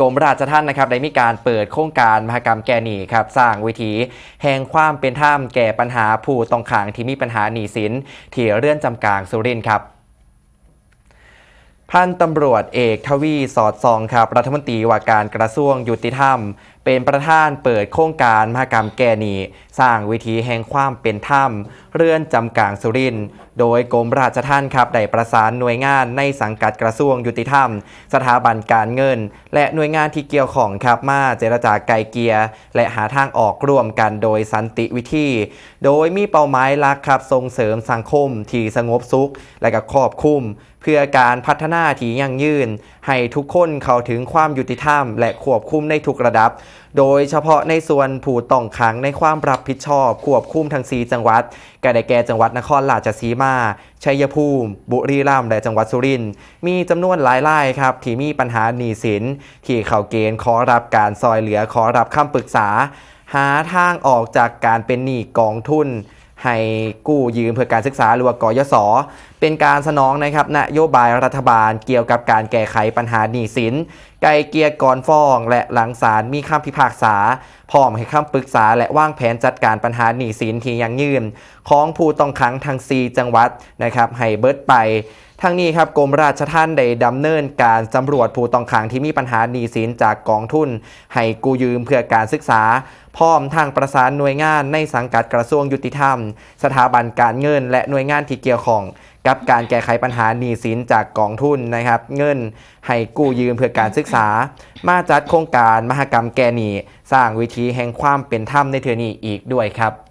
กรมราชทัณฑ์นะครับได้มีการเปิดโครงการมหกรรมแก่หนี้ครับสร้างวิถีแห่งความเป็นธรรมแก่ปัญหาผู้ต้องขังที่มีปัญหาหนี้สินที่เรื่อนจำกลางสุรินทร์ครับพันตำรวจเอกทวีสอดซองครับรัฐมนตรีว่าการกระทรวงยุติธรรม เป็นประธานเปิดโครงการมหกรรมแกนีสร้างวิธีแห่งความเป็นธรรมเรื่อนจำกลางสุรินโดยกรมราชทัณฑ์ครับได้ประสานหน่วยงานในสังกัดกระทรวงยุติธรรม สถาบันการเงิน และหน่วยงานที่เกี่ยวข้องครับมาเจรจาไกลเกียร์และหาทางออกร่วมกันโดยสันติวิธี โดยมีเป้าหมายหลักครับส่งเสริมสังคมที่สงบสุข และก็ครอบคลุม เพื่อการพัฒนาที่ยั่งยืน ให้ทุกคนเข้าถึงความยุติธรรม และควบคุมในทุกระดับโดยเฉพาะในส่วนผู้ต้องขังในความรับผิดชอบควบคุมทั้ง4จังหวัดก็ได้แก่จังหวัดนครราชสีมา ชัยภูมิ บุรีรัมย์และจังหวัดสุรินทร์มีจำนวนหลายรายครับที่มีปัญหาหนี้สิน ที่เข้าเกณฑ์ขอรับการซอยเหลือขอรับคำปรึกษา หาทางออกจากการเป็นหนี้กองทุน ให้กู้ยืมเพื่อการศึกษาหรือว่ากยศเป็นการสนองนะครับนโยบายรัฐบาลเกี่ยวกับการแก้ไขปัญหาหนี้สิน ไกลเกลียก่อนฟ้อง และหลังศาลมีคำพิพากษา พร้อมให้คำปรึกษาและวางแผนจัดการปัญหาหนี้สินที่ยังยืนของผู้ต้องขังทั้ง 4 จังหวัดนะครับให้เบิดไป ทั้งนี้ครับกรมราชทัณฑ์ได้ดำเนินการสำรวจผู้ต้องขังที่มีปัญหาหนี้สินจากกองทุน ให้กู้ยืมเพื่อการศึกษา พร้อมทางประสานหน่วยงานในสังกัดกระทรวงยุติธรรม สถาบันการเงิน และหน่วยงานที่เกี่ยวข้อง กับการแก้ไขปัญหาหนี้สินจากกองทุนนะครับ เงินให้กู้ยืมเพื่อการศึกษา มาจัดโครงการมหกรรมแกหนี้สร้างวิธีแห่งความเป็นธรรมในเทือนี้อีกด้วยครับ